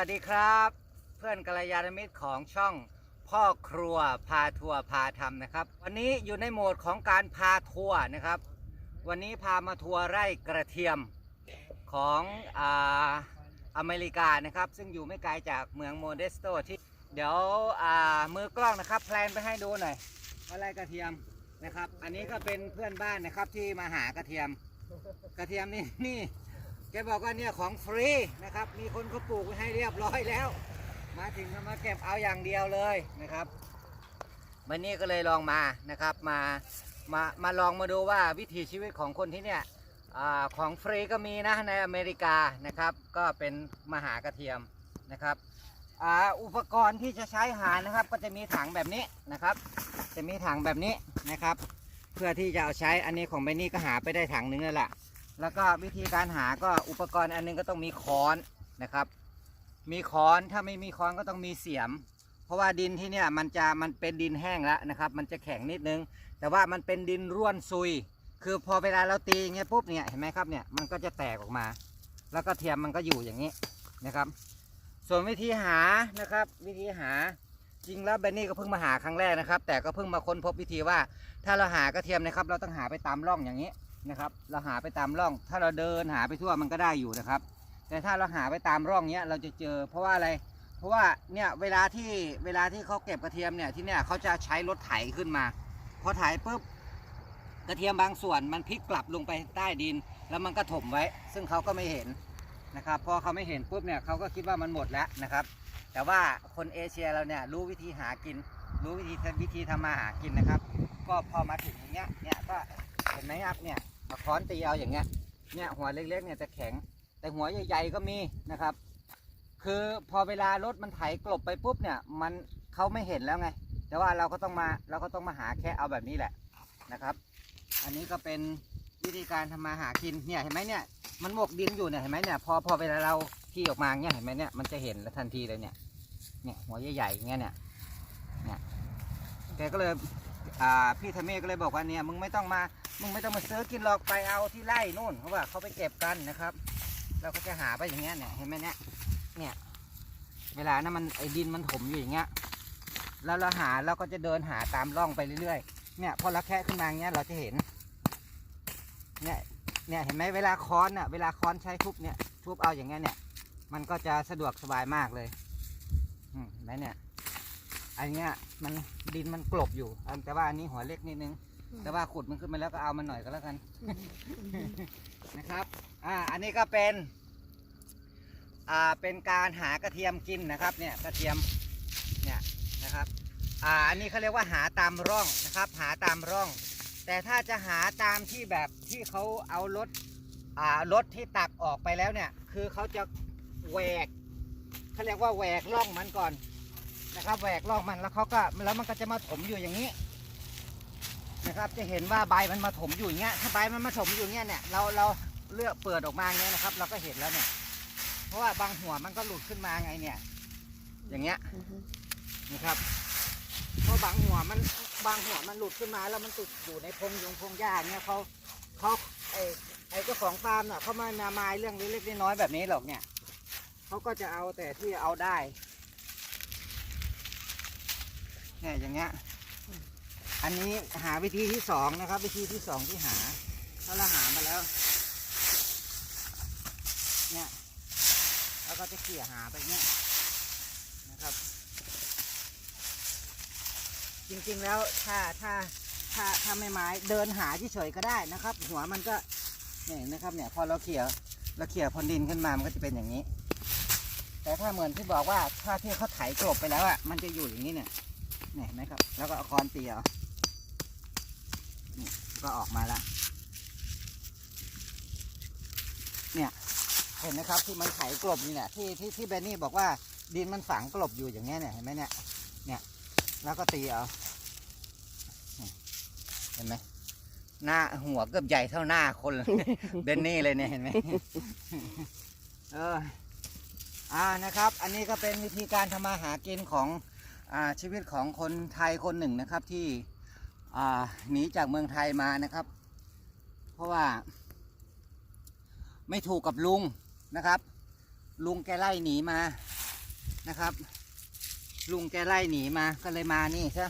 วัสดีครับ เพื่อนกัลยาณมิตรของช่องพ่อครัวพาทัวร์พาทำนะครับ วันนี้อยู่ในโหมดของการพาทัวร์นะครับ วันนี้พามาทัวร์ไร่กระเทียมของอาอเมริกานะครับ ซึ่งอยู่ไม่ไกลจากเมืองโมเดสโตที่เดี๋ยวอ่ามือกล้องนะครับแพลนไปให้ดูหน่อยว่าไร่กระเทียมนะครับ อันนี้ก็เป็นเพื่อนบ้านนะครับที่มาหากระเทียม กระเทียมนี่นี่ แกบอกว่าเนี่ยของฟรีนะครับ มีคนเขาปลูกไว้ให้เรียบร้อยแล้ว มาถึงก็มาเก็บเอาอย่างเดียวเลยนะครับ วันนี้ก็เลยลองมานะครับมามามาลองมาดูว่าวิถีชีวิตของคนที่เนี่ยอของฟรีก็มีนะในอเมริกานะครับ ก็เป็นมหากระเทียมนะครับออุปกรณ์ที่จะใช้หานะครับ ก็จะมีถังแบบนี้นะครับ จะมีถังแบบนี้นะครับ เพื่อที่จะเอาใช้อันนี้ของเบนนี่ก็หาไปได้ถังนึงแล้วล่ะ แล้วก็วิธีการหาก็อุปกรณ์อันหนึงก็ต้องมีค้อนนะครับ มีค้อนถ้าไม่มีค้อนก็ต้องมีเสียม เพราะว่าดินที่เนี่ยมันจะมันเป็นดินแห้งแล้วนะครับ มันจะแข็งนิดนึง แต่ว่ามันเป็นดินร่วนซุย คือพอเวลาเราตีอย่างเงี้ยปุ๊บเนี่ยเห็นไหมครับเนี่ยมันก็จะแตกออกมา แล้วก็เทียมมันก็อยู่อย่างนี้นะครับ ส่วนวิธีหานะครับ วิธีหาจริงแล้วเบนนี่ก็เพิ่งมาหาครั้งแรกนะครับ แต่ก็เพิ่งมาค้นพบวิธีว่า ถ้าเราหากระเทียมนะครับ เราต้องหาไปตามร่องอย่างนี้ นะครับ เราหาไปตามร่อง ถ้าเราเดินหาไปทั่วมันก็ได้อยู่นะครับ แต่ถ้าเราหาไปตามร่องเนี้ยเราจะเจอ เพราะว่าอะไร เพราะว่าเนี่ยเวลาที่เวลาที่เขาเก็บกระเทียมเนี่ยที่เนี่ยเขาจะใช้รถไถขึ้นมา พอไถปุ๊บกระเทียมบางส่วนมันพลิกกลับลงไปใต้ดิน แล้วมันก็ถมไว้ ซึ่งเขาก็ไม่เห็นนะครับ พอเขาไม่เห็นปุ๊บเนี่ยเขาก็คิดว่ามันหมดแล้วนะครับ แต่ว่าคนเอเชียเราเนี่ยรู้วิธีหากิน รู้วิธีวิธีทำมาหากินนะครับ ก็พอมาถึงอย่างเงี้ยเนี่ยก็เห็นไหมครับเนี่ย มาค้อนตีเอาอย่างเงี้ย เนี่ยหัวเล็กๆเนี่ยจะแข็ง แต่หัวใหญ่ๆก็มีนะครับ คือพอเวลารถมันไถกลบไปปุ๊บเนี่ย มันเขาไม่เห็นแล้วไง แต่ว่าเราก็ต้องมาเราก็ต้องมาหาแค่เอาแบบนี้แหละนะครับ อันนี้ก็เป็นวิธีการทำมาหากินเนี่ยเห็นไหมเนี่ยมันหมกดินอยู่เนี่ยเห็นไหมเนี่ยพอพอเวลาเราขี่ออกมาเนี่ยเห็นไหมเนี่ยมันจะเห็นแล้วทันทีเลยเนี่ยเนี่ยหัวใหญ่ๆอย่างเงี้ยเนี่ยเนี่ยแกก็เลย อ่าพี่ธเมฆก็เลยบอกว่าเนี่ยมึงไม่ต้องมา มึงไม่ต้องมาซื้อกินหรอกไปเอาที่ไร่นู่นเพราะว่าเขาไปเก็บกันนะครับ เราก็จะหาไปอย่างเงี้ยเนี่ยเห็นไหมเนี่ยเนี่ย เวลานั้นมันไอ้ดินมันถมอยู่อย่างเงี้ยแล้วเราหาเราก็จะเดินหาตามร่องไปเรื่อยๆเนี่ยพอเราแค่ขึ้นมาเงี้ยเราจะเห็นเนี่ยเนี่ยเห็นไหมเวลาค้อนอะเวลาค้อนใช้ทุบเนี่ยทุบเอาอย่างเงี้ยเนี่ย มันก็จะสะดวกสบายมากเลยอืมเห็นไหมเนี่ย อันเนี้ยมันดินมันกลบอยู่อันแต่ว่าอันนี้หัวเล็กนิดนึง แต่ว่าขุดมันขึ้นมาแล้วก็เอามันหน่อยก็แล้วกันนะครับ อ่า อันนี้ก็เป็น อ่า เป็นการหากระเทียมกินนะครับ เนี่ยกระเทียม เนี่ยนะครับ อ่า อันนี้เขาเรียกว่าหาตามร่องนะครับ หาตามร่อง แต่ถ้าจะหาตามที่แบบที่เขาเอารถ อ่ารถที่ตักออกไปแล้วเนี่ย คือเขาจะแหวกเขาเรียกว่าแหวกร่องมันก่อน นะครับแหวกร่องมันแล้วเขาก็แล้วมันก็จะมาถมอยู่อย่างนี้นะครับ จะเห็นว่าใบมันมาถมอยู่อย่างเงี้ยถ้าใบมันมาถมอยู่เงี้ยเนี่ยเราเราเลือกเปิดออกมาเงี้ยนะครับ เราก็เห็นแล้วเนี่ย เพราะว่าบางหัวมันก็หลุดขึ้นมาไงเนี่ย อย่างเงี้ยนะครับเพราะบางหัวมันบางหัวมันหลุดขึ้นมาแล้วมันติดอยู่ในพงยงพงหญ้าเนี่ยเขาเขาไอไอเจ้าของฟาร์มเน่ะเขาไม่มาไมายเรื่องเล็กๆน้อยๆแบบนี้หรอกเนี่ยเขาก็จะเอาแต่ที่เอาได้ เนี่ยอย่างเงี้ย อันนี้หาวิธีที่สองนะครับ วิธีที่สองที่หาถ้าเราหามาแล้ว เนี่ยแล้วก็จะเขี่ยหาไปเนี่ยนะครับ จริงๆแล้วถ้าถ้าถ้าถ้าไม่ไม้เดินหาเฉยๆก็ได้นะครับ หัวมันก็เนี่ยนะครับเนี่ยพอเราเขี่ยเราเขี่ยพนดินขึ้นมามันก็จะเป็นอย่างนี้ แต่ถ้าเหมือนที่บอกว่าถ้าที่เขาไถกลบไปแล้วอะมันจะอยู่อย่างนี้เนี่ย นี่ยเห็นไหมครับ แล้วก็เอาคอนตีเอานี่ก็ออกมาแล้วเนี่ย เห็นไหมครับที่มันไถกลบนี่เนี่ยที่ที่ที่เบนนี่บอกว่าดินมันฝังกลบอยู่อย่างเงี้ยเนี่ยเห็นไหมเนี่ย เนี่ย แล้วก็ตีเอาเห็นไหมหน้าหัวเกือบใหญ่เท่าหน้าคนเลยเบนนี่เลยเนี่ยเห็นไหมเอออ่านะครับ อันนี้ก็เป็นวิธีการทำมาหากินของ ชีวิตของคนไทยคนหนึ่งนะครับที่หนีจากเมืองไทยมานะครับ เพราะว่าไม่ถูกกับลุงนะครับ ลุงแกไล่หนีมานะครับ ลุงแกไล่หนีมาก็เลยมานี่ใช่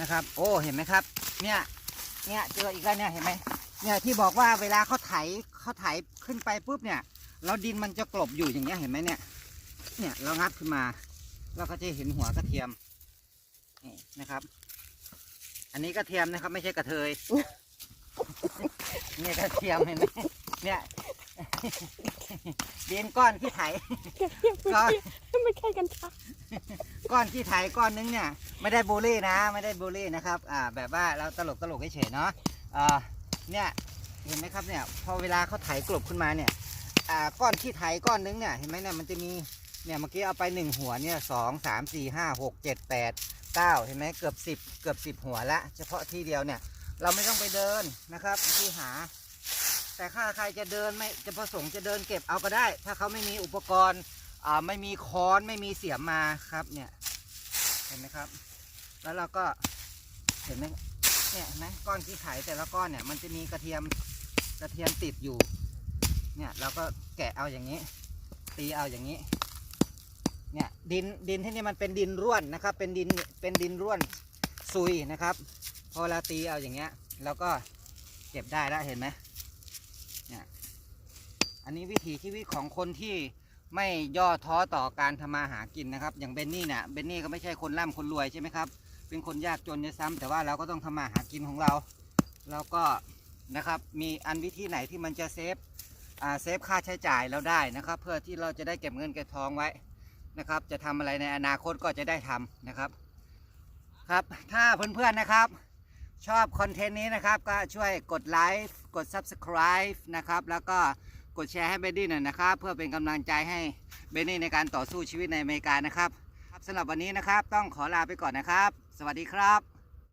นะครับ โอ้เห็นไหมครับ เนี่ยเนี่ยเจออีกแล้วเนี่ยเห็นไหมเนี่ยที่บอกว่าเวลาเขาไถเขาไถขึ้นไปปุ๊บเนี่ยแล้วดินมันจะกลบอยู่อย่างเงี้ยเห็นไหมเนี่ยเนี่ยเรางัดขึ้นมา เราก็จะเห็นหัวกระเทียมนี่นะครับ อันนี้กระเทียมนะครับ ไม่ใช่กระเทยเนี่ยกระเทียมเห็นไหมเนี่ยดินก้อนที่ไถก้อนไม่ใช่กันค่ะก้อนที่ไถก้อนนึงเนี่ย ไม่ได้บูลลี่นะ ไม่ได้บูลลี่นะครับ อ่า แบบว่าเราตลกตลกเฉยๆเนาะอ่าเนี่ยเห็นไหมครับเนี่ย พอเวลาเขาไถกลบขึ้นมาเนี่ย อ่าก้อนที่ไถก้อนนึงเนี่ยเห็นไหมเนี่ยมันจะมี เนี่ยเมื่อกี้เอาไปหนึ่งหัวเนี่ยสองสามสี่ห้าหกเจ็ดแปดเก้าเห็นไหมเกือบสิบเกือบสิบหัวละ เฉพาะที่เดียวเนี่ย เราไม่ต้องไปเดินนะครับที่หา แต่ถ้าใครจะเดินไม่จะประสงค์จะเดินเก็บเอาก็ได้ ถ้าเขาไม่มีอุปกรณ์อ่าไม่มีค้อนไม่มีเสียมมาครับเนี่ยเห็นไหมครับ แล้วเราก็เห็นไหมเนี่ยนไหมก้อนที่ไขแต่ละก้อนเนี่ยมันจะมีกระเทียมกระเทียมติดอยู่ เนี่ยเราก็แกะเอาอย่างนี้ ตีเอาอย่างนี้ เนี่ยดินดินที่นี่มันเป็นดินร่วนนะครับ เป็นดินเป็นดินร่วนซุยนะครับ พอเราตีเอาอย่างเงี้ยเราก็เก็บได้แล้วเห็นไหมเนี่ยอันนี้วิถีชีวิตของคนที่ไม่ย่อท้อต่อการทำมาหากินนะครับ อย่างเบนนี่เนี่ยเบนนี่ก็ไม่ใช่คนร่ำคนรวยใช่ไหมครับ เป็นคนยากจนด้วยซ้ำแต่ว่าเราก็ต้องทำมาหากินของเราแล้วก็นะครับมีอันวิธีไหนที่มันจะเซฟเซฟค่าใช้จ่ายเราได้นะครับ เพื่อที่เราจะได้เก็บเงินเก็บทองไว้ นะครับ จะทำอะไรในอนาคตก็จะได้ทำนะครับ ครับถ้าเพื่อนๆนะครับ ชอบคอนเทนต์นี้นะครับก็ช่วยกดไลค์กด Subscribe นะครับ แล้วก็กดแชร์ให้เบนดี้หน่อยนะครับ เพื่อเป็นกำลังใจให้เบนดี้ในการต่อสู้ชีวิตในอเมริกานะครับสำหรับวันนี้นะครับ ต้องขอลาไปก่อนนะครับ สวัสดีครับ